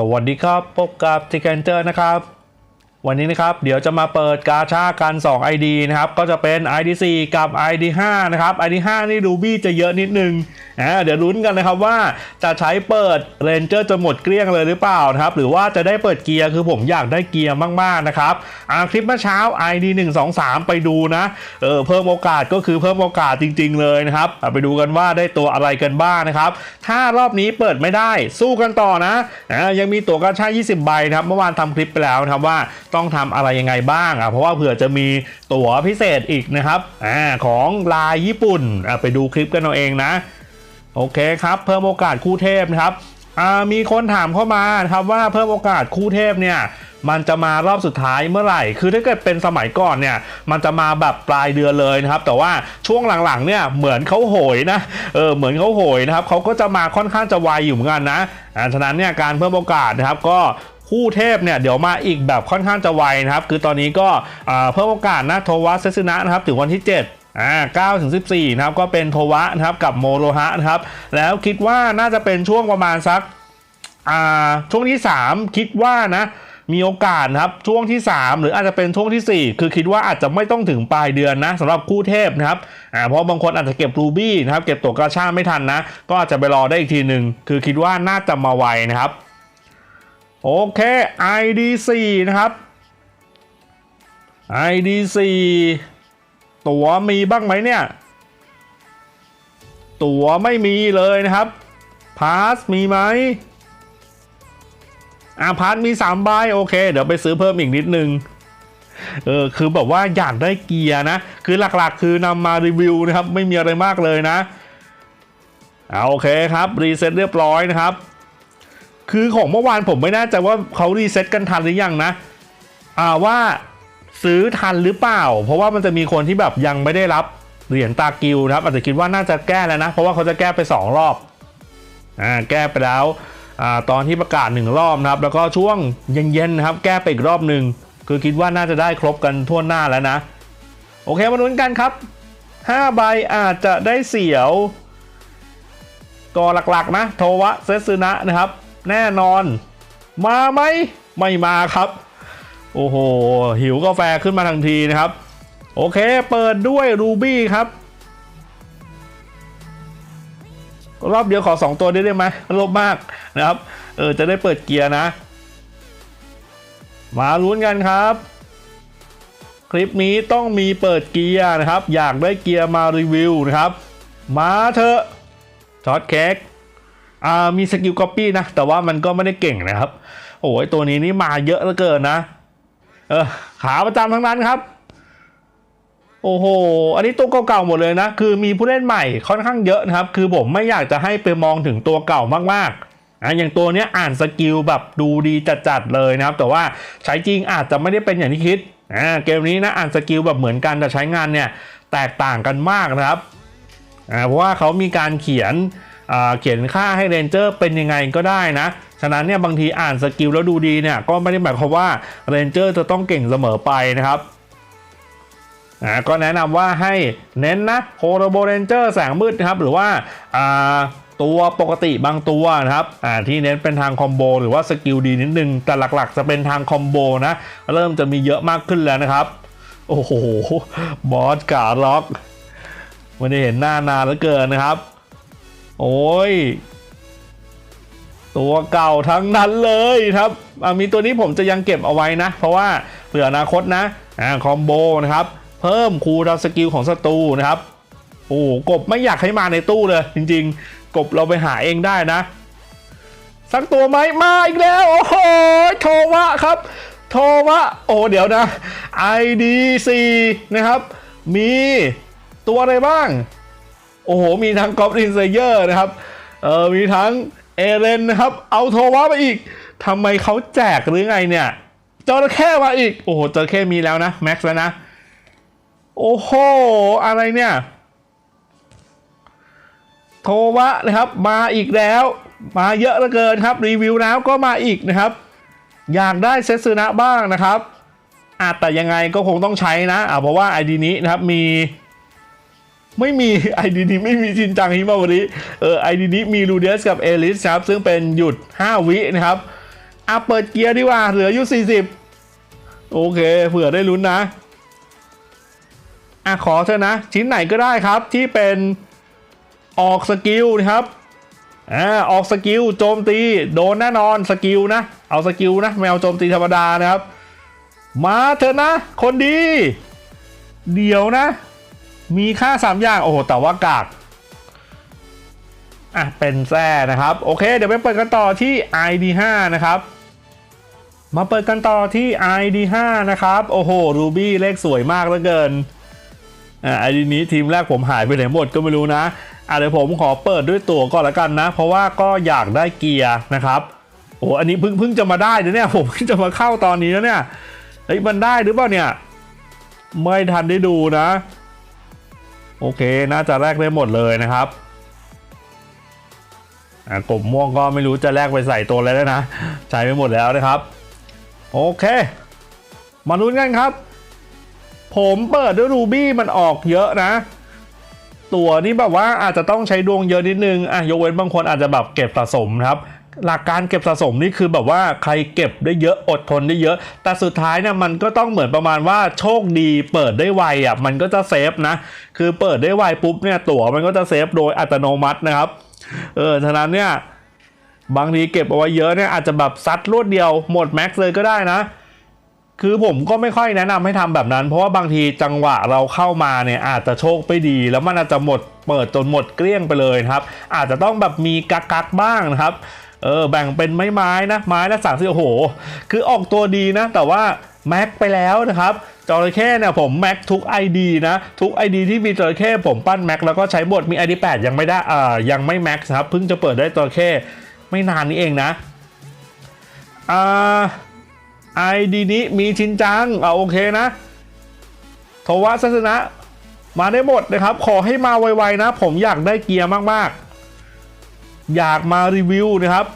สวัสดีครับ พบกับทิกเกนเจอร์นะครับ วันนี้นะครับเดี๋ยวจะมาเปิดกาชากัน 2 ID นะครับก็จะเป็น ID 4กับ ID 5นะครับ ID 5นี่รูบี้จะเยอะนิดนึงอ่าเดี๋ยวลุ้นกันนะครับว่าจะใช้เปิดเรนเจอร์จะหมดเกลี้ยงเลยหรือเปล่านะครับหรือว่าจะได้เปิดเกียร์คือผมอยากได้เกียร์มากๆนะครับอ่าคลิปเมื่อเช้า ID 1 2 3 ไปดูนะเออเพิ่มโอกาสก็คือเพิ่มโอกาสจริง ๆ เลยนะครับไปดูกันว่าได้ตัวอะไรกันบ้างนะครับถ้ารอบนี้เปิดไม่ได้สู้กันต่อนะอ่ายังมีตัวกาชา 20 ใบนะครับเมื่อวานทำคลิปไปแล้วนะครับว่าต้องทำอะไรยังไงบ้างอะเพราะว่าเผื่อจะมีตั๋วพิเศษอีกนะครับอ่าของลายญี่ปุ่นอะไปดูคลิปกันเอาเองนะ โอเคครับเพิ่มโอกาสคู่เทพนะครับอ่ามีคนถามเข้ามาครับว่าเพิ่มโอกาสคู่เทพเนี่ยมันจะมารอบสุดท้ายเมื่อไหร่ คือถ้าเกิดเป็นสมัยก่อนเนี่ยมันจะมาแบบปลายเดือนเลยนะครับ แต่ว่าช่วงหลังๆเนี่ยเหมือนเขาโหยนะ เออเหมือนเขาโหยนะครับเขาก็จะมาค่อนข้างจะไวอยู่เหมือนกันนะอ่าฉะนั้นเนี่ยการเพิ่มโอกาสนะครับก็ คู่เทพเนี่ยเดี๋ยวมาอีกแบบค่อนข้างจะไวนะครับ คือตอนนี้ก็เพิ่มโอกาสนะโทวัสเซซึนะนะครับถึงวันที่ 7อ่า9ถึง14 นะครับ ก็เป็นโทวะนะครับกับโมโรฮะนะครับ แล้วคิดว่าน่าจะเป็นช่วงประมาณสักอ่าช่วงที่ 3 คิดว่านะมีโอกาสนะครับช่วงที่ 3 หรืออาจจะเป็นช่วงทีสี่ 4 คือคิดว่าอาจจะไม่ต้องถึงปลายเดือนนะสำหรับคู่เทพนะครับอ่าเพราะบางคนอาจจะเก็บรูบี้นะครับเก็บตัวกระชาไม่ทันนะ ก็อาจจะไปรอได้อีกทีหนึ่งคือคิดว่าน่าจะมาไวนะครับ โอเค ID4 นะครับ ID4 ตั๋วมีบ้างไหมเนี่ย ตั๋วไม่มีเลยนะครับพาสมีไหมอ่าพาสมี3ใบโอเค เดี๋ยวไปซื้อเพิ่มอีกนิดนึง เออคือแบบว่าอยากได้เกียร์นะ คือหลักๆ คือนำมารีวิวนะครับ ไม่มีอะไรมากเลยนะเอาโอเคครับ รีเซ็ตเรียบร้อยนะครับ คือของเมื่อวานผมไม่แน่ใจว่าเขารีเซ็ตกันทันหรือยังนะ อ่าว่าซื้อทันหรือเปล่า เพราะว่ามันจะมีคนที่แบบยังไม่ได้รับเหรียญตากิลนะครับ อาจจะคิดว่าน่าจะแก้แล้วนะ เพราะว่าเขาจะแก้ไป 2 รอบ อ่าแก้ไปแล้วอ่าตอนที่ประกาศ 1 รอบนะครับ แล้วก็ช่วงเย็นๆนะครับ แก้ไปอีกรอบหนึ่งคือคิดว่าน่าจะได้ครบกันทั่วหน้าแล้วนะ โอเคมาลุ้นกันครับ5ใบอาจจะได้เสียวก็หลักๆนะ โทวะเซซึนะนะครับ แน่นอน มาไหมไม่มาครับ โอ้โห หิวกาแฟขึ้นมาทันทีนะครับ โอเค เปิดด้วยรูบี้ครับ รอบเดียวขอ 2 ตัวได้ได้ไหมลบมากนะครับ เออ จะได้เปิดเกียร์นะ มาลุ้นกันครับคลิปนี้ต้องมีเปิดเกียร์นะครับ อยากได้เกียร์มารีวิวนะครับ มาเถอะช็อตเค้ก อ่ามีสกิลก๊อปปี้นะ แต่ว่ามันก็ไม่ได้เก่งนะครับ โอ้ยตัวนี้นี่มาเยอะเหลือเกินนะ เออขาประจำทั้งนั้นครับ โอ้โห อันนี้ตัวเก่าๆหมดเลยนะ คือมีผู้เล่นใหม่ค่อนข้างเยอะนะครับ คือผมไม่อยากจะให้ไปมองถึงตัวเก่ามากๆอะอย่างตัวนี้อ่านสกิลแบบดูดีจัดๆเลยนะครับ แต่ว่าใช้จริงอาจจะไม่ได้เป็นอย่างที่คิดอ่าเกมนี้นะอ่านสกิลแบบเหมือนกันแต่ใช้งานเนี่ยแตกต่างกันมากนะครับอ่าเพราะว่าเขามีการเขียนอ เขียนค่าให้เรนเจอร์เป็นยังไงก็ได้นะ ฉะนั้นเนี่ยบางทีอ่านสกิลแล้วดูดีเนี่ยก็ไม่ได้หมายความว่าเรนเจอร์จะต้องเก่งเสมอไปนะครับอ่าก็แนะนำว่าให้เน้นนะโคโรโบเรนเจอร์แสงมืดนะครับ หรือว่าอ่าตัวปกติบางตัวนะครับอ่าที่เน้นเป็นทางคอมโบหรือว่าสกิลดีนิดนึง แต่หลักๆ จะเป็นทางคอมโบนะ เริ่มจะมีเยอะมากขึ้นแล้วนะครับ โอ้โห บอสกาล็อกไม่ได้เห็นหน้านานเหลือเกินนะครับ โอ้ย ตัวเก่าทั้งนั้นเลยครับอะมีตัวนี้ผมจะยังเก็บเอาไว้นะ เพราะว่าเผื่ออนาคตนะอ่าคอมโบนะครับ เพิ่มคูลดาวสกิลของศัตรูนะครับโอ้กบไม่อยากให้มาในตู้เลย จริง ๆ กบเราไปหาเองได้นะ สักตัวไหมมาอีกแล้ว โอ้โหโทวะครับ โทวะ โอ้เดี๋ยวนะ ID4 นะครับ มีตัวอะไรบ้าง โอ้โห มีทั้งกอบลินเซเยอร์นะครับ เออมีทั้งเอเรนนะครับ เอาโทวะมาอีกทำไมเขาแจกหรือไงเนี่ยจระเข้มาอีก โอ้โหจระเข้มีแล้วนะแม็กซ์แล้วนะ โอ้โห อะไรเนี่ย โทวะนะครับ มาอีกแล้ว มาเยอะเหลือเกินครับ รีวิวแล้วก็มาอีกนะครับ อยากได้เซตซึนะบ้างนะครับอาแต่ยังไงก็คงต้องใช้นะอ่าเพราะว่าไอดีนี้นะครับมี ไม่มีไอดีนี้ไม่มีจินจังฮิมาวริเออไอดีนี้มีลูเดสกับเอลิสครับ ซึ่งเป็นหยุด 5 วินะครับอะเปิดเกียร์ดีกว่า เหลืออยู่ 40 โอเค เผื่อได้ลุ้นนะอะขอเถอะนะ ชิ้นไหนก็ได้ครับที่เป็นออกสกิลนะครับอ่าออกสกิลโจมตี โดนแน่นอนสกิลนะ เอาสกิลนะไม่เอาโจมตีธรรมดานะครับ มาเถอะนะ คนดี เดี๋ยวนะ มีค่า 3 อย่าง โอ้โห แต่ว่ากาก อะ เป็นแซ่นะครับ โอเค เดี๋ยวไปเปิดกันต่อที่ ID5 นะครับ มาเปิดกันต่อที่ ID5 นะครับ โอ้โห รูบี้เลขสวยมากเหลือเกิน อ่า ID นี้ทีมแรกผมหายไปไหนหมดก็ไม่รู้นะ อะเดี๋ยวผมขอเปิดด้วยตัวก่อนละกันนะ เพราะว่าก็อยากได้เกียร์นะครับ โอ้อันนี้เพิ่งเพิ่งจะมาได้เนี่ย ผมเพิ่งจะมาเข้าตอนนี้แล้วเนี่ย เฮ้ย มันได้หรือเปล่าเนี่ย ไม่ทันได้ดูนะ โอเค น่าจะแลกได้หมดเลยนะครับอะกบม่วงก็ไม่รู้จะแลกไปใส่ตัวอะไรแล้วนะ ใช้ไปหมดแล้วนะครับ โอเค มาลุ้นกันครับ ผมเปิดด้วยรูบี้มันออกเยอะนะ ตัวนี้แบบว่าอาจจะต้องใช้ดวงเยอะนิดนึงอะยกเว้นบางคนอาจจะแบบเก็บสะสมครับ หลักการเก็บสะสมนี่คือแบบว่าใครเก็บได้เยอะอดทนได้เยอะ แต่สุดท้ายเนี่ยมันก็ต้องเหมือนประมาณว่าโชคดีเปิดได้ไวอะมันก็จะเซฟนะ คือเปิดได้ไวปุ๊บเนี่ยตั๋วมันก็จะเซฟโดยอัตโนมัตินะครับ เออฉะนั้นเนี่ยบางทีเก็บเอาไว้เยอะเนี่ยอาจจะแบบซัดรวดเดียวหมดแม็กซ์เลยก็ได้นะ คือผมก็ไม่ค่อยแนะนำให้ทำแบบนั้น เพราะว่าบางทีจังหวะเราเข้ามาเนี่ยอาจจะโชคไม่ดี แล้วมันอาจจะหมดเปิดจนหมดเกลี้ยงไปเลยครับ อาจจะต้องแบบมีกักกักบ้างนะครับ เออแบ่งเป็นไม้ไม้นะไม้ละสามสิบโอ้โห คือออกตัวดีนะ แต่ว่าแม็กไปแล้วนะครับจระเข้เนี่ยผมแม็กทุก ID นะ ทุก ID ที่มีจระเข้ผมปั้นแม็กแล้วก็ใช้บทมี ID 8 ยังไม่ได้อ่ายังไม่แม็กครับเพิ่งจะเปิดได้จระเข้ไม่นานนี้เองนะอ่า ID นี้มีชินจังอ่าโอเคนะโทวะสัสนะมาได้หมดนะครับ ขอให้มาไวๆนะ ผมอยากได้เกียร์มากๆ อยากมารีวิวนะครับ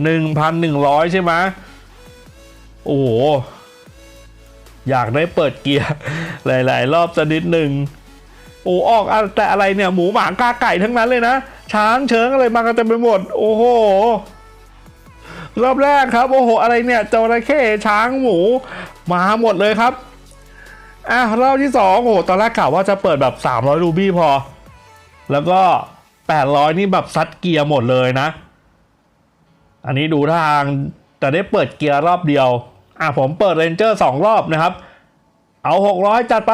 1,100 ใช่ไหมโอ้โห อยากได้เปิดเกียร์ หลาย ๆ รอบสักนิดหนึ่งโอ้ออกแต่อะไรเนี่ยหมูหมากาไก่ทั้งนั้นเลยนะ ช้างเชิงอะไรมากันเต็มไปหมด โอ้โห รอบแรกครับ โอ้โห อะไรเนี่ยจระเข้ช้างหมู มาหมดเลยครับอะรอบที่สองโอ้โหตอนแรกกะว่าจะเปิดแบบ 300รูบี้พอ แล้วก็ 800 นี่แบบซัดเกียร์หมดเลยนะ อันนี้ดูทางแต่ได้เปิดเกียร์รอบเดียว อะผมเปิดเรนเจอร์สองรอบนะครับ เอา 600 จัดไป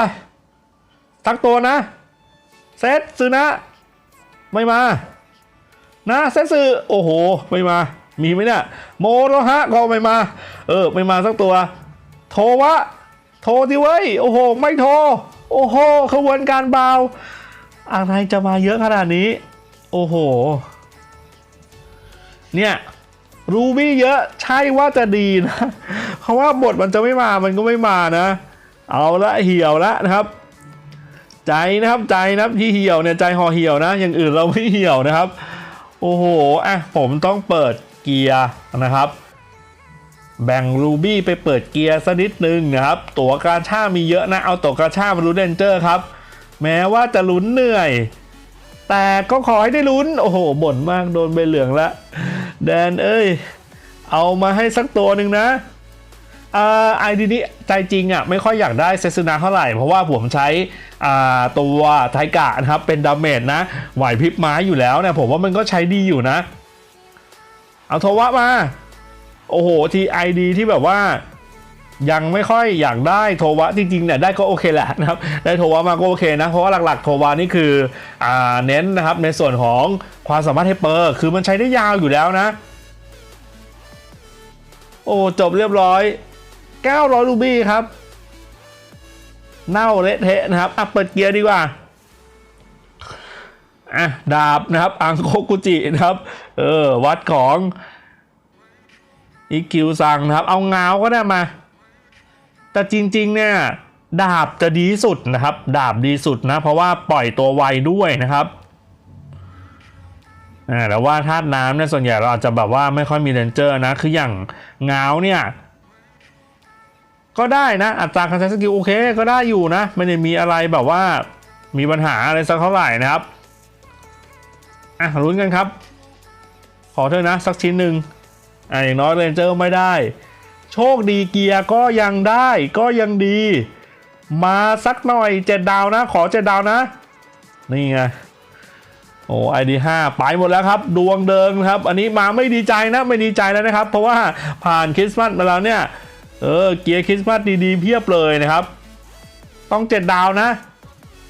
ทักตัวนะ เซตซื้อนะ ไม่มา นะเซตซื้อโอ้โห ไม่มา มีไหมเนี่ย โมโรฮะก็ไม่มา เออ ไม่มาสักตัว โทวะ โทรดิเว้ย โอ้โห ไม่โท โอ้โห ขบวนการเบาอะไรจะมาเยอะขนาดนี้ โอ้โห เนี่ย รูบี้เยอะใช่ว่าจะดีนะ เพราะว่าบทมันจะไม่มามันก็ไม่มานะ เอาละเหี่ยวละนะครับ ใจนะครับใจนะครับที่เหี่ยวเนี่ยใจห่อเหี่ยวนะ อย่างอื่นเราไม่เหี่ยวนะครับ โอ้โหอะผมต้องเปิดเกียร์นะครับแบ่งรูบี้ไปเปิดเกียร์สักนิดนึงนะครับ ตั๋วกาชามีเยอะนะ เอาตั๋วกาชามาลุ้นเดนเจอร์ครับ แม้ว่าจะลุ้นเหนื่อย แต่ก็ขอให้ได้ลุ้น โอ้โหบ่นมากโดนใบเหลืองละ แดนเอ้ย เอามาให้สักตัวหนึ่งนะอ่าไอดีนี้ใจจริงอะไม่ค่อยอยากได้เซซุนะเท่าไหร่ เพราะว่าผมใช้อ่าตัวไทกะนะครับ เป็นดาเมจนะ ไหวพริบไม้อยู่แล้วเนี่ยผมว่ามันก็ใช้ดีอยู่นะ เอาโทวะมา โอ้โหทีไอดีที่แบบว่า ยังไม่ค่อยอยากได้โทวะจริงๆเนี่ยได้ก็โอเคแหละนะครับได้โทวะมาก็โอเคนะ เพราะว่าหลักๆ โทวะนี่คืออ่าเน้นนะครับในส่วนของความสามารถให้เปอร์คือมันใช้ได้ยาวอยู่แล้วนะ โอ้จบเรียบร้อย 900รูบี้ครับ เน่าเละเทะนะครับอะเปิดเกียร์ดีกว่าอะดาบนะครับ อังโคกุจินะครับ เออ วัดของอีคิวซังนะครับ เอาเงาก็ได้มา แต่จริงๆเนี่ยดาบจะดีสุดนะครับ ดาบดีสุดนะ เพราะว่าปล่อยตัวไวด้วยนะครับแต่ว่าธาตุน้ำเนี่ยส่วนใหญ่เราอาจจะแบบว่าไม่ค่อยมีเรนเจอร์นะ คืออย่างเงาเนี่ย ก็ได้นะ อัตราการใช้สกิลโอเคก็ได้อยู่นะ ไม่ได้มีอะไรแบบว่ามีปัญหาอะไรสักเท่าไหร่นะครับ อะลุ้นกันครับ ขอเถอะนะ สักชิ้นหนึ่งอ่าอย่างน้อยเรนเจอร์ไม่ได้ โชคดีเกียร์ก็ยังได้ก็ยังดี มาสักหน่อยเจ็ดดาวนะ ขอเจ็ดดาวนะ นี่ไงโอ้ไอดีห้าไปหมดแล้วครับ ดวงเดิงครับ อันนี้มาไม่ดีใจนะไม่ดีใจแล้วนะครับ เพราะว่าผ่านคริสต์มาสมาแล้วเนี่ย เออเกียร์คริสต์มาสดีๆเพียบเลยนะครับ ต้องเจ็ดดาวนะ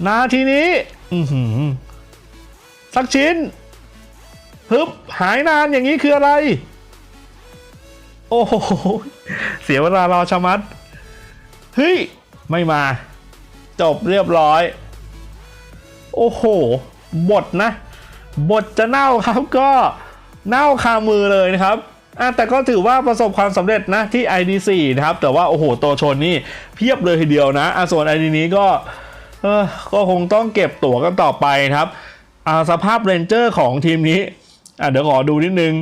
นาทีนี้อือหือสักชิ้นฮึบหายนานอย่างนี้คืออะไร โอ้โห เสียเวลารอชะมัด เฮ้ย ไม่มา จบเรียบร้อย โอ้โห บทนะ บทจะเน่าครับก็เน่าคามือเลยนะครับอะแต่ก็ถือว่าประสบความสำเร็จนะที่ ID4 นะครับ แต่ว่า โอ้โห ตัวชนนี่เพียบเลยทีเดียวนะอะส่วน ID นี้ก็เออก็คงต้องเก็บตั๋วกันต่อไปนะครับอ่าสภาพเรนเจอร์ของทีมนี้อะเดี๋ยวขอดูนิดนึง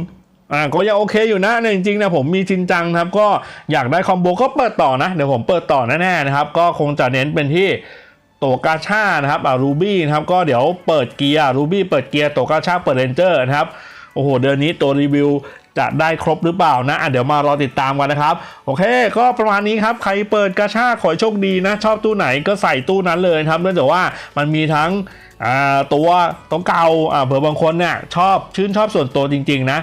อ่าก็ยังโอเคอยู่นะเนี่ยจริงๆนะผมมีจริงจังครับ ก็อยากได้คอมโบก็เปิดต่อนะ เดี๋ยวผมเปิดต่อแน่ๆนะครับ ก็คงจะเน้นเป็นที่ตัวกาชานะครับอ่ารูบี้นะครับก็เดี๋ยวเปิดเกียร์รูบี้เปิดเกียร์ตัวกาชาเปิดเรนเจอร์นะครับโอ้โหเดือนนี้ตัวรีวิวจะได้ครบหรือเปล่านะอะเดี๋ยวมารอติดตามกันนะครับ โอเค ก็ประมาณนี้ครับใครเปิดกาชาขอโชคดีนะ ชอบตู้ไหนก็ใส่ตู้นั้นเลยครับเนื่องจากว่ามันมีทั้ง ตัวตัวเก่าเผื่อบางคนเนี่ยชอบชื่นชอบส่วนตัวจริงๆนะ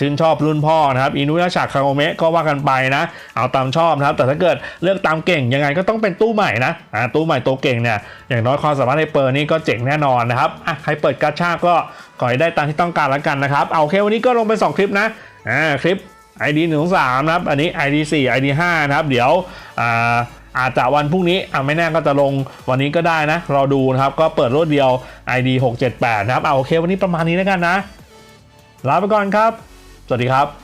ชื่นชอบรุ่นพ่อนะครับอินุยาชาคาโงเมะก็ว่ากันไปนะเอาตามชอบนะครับแต่ถ้าเกิดเลือกตามเก่งยังไงก็ต้องเป็นตู้ใหม่นะตู้ใหม่ตัวเก่งเนี่ยอย่างน้อยความสามารถในเปิดนี่ก็เจ๋งแน่นอนนะครับใครเปิดกาชาก็ขอให้ได้ตามที่ต้องการแล้วกันนะครับเอาโอเควันนี้ก็ลงไปสองคลิปนะคลิป ID 1 2 3นะครับอันนี้ ID 4 ID 5นะครับเดี๋ยวอ่า อาจจะวันพรุ่งนี้อ่าไม่แน่ก็จะลงวันนี้ก็ได้นะ รอดูนะครับ ก็เปิดรวดเดียว ID 6 7 8 นะครับเอาโอเค วันนี้ประมาณนี้แล้วกันนะ ลาไปก่อนครับ สวัสดีครับ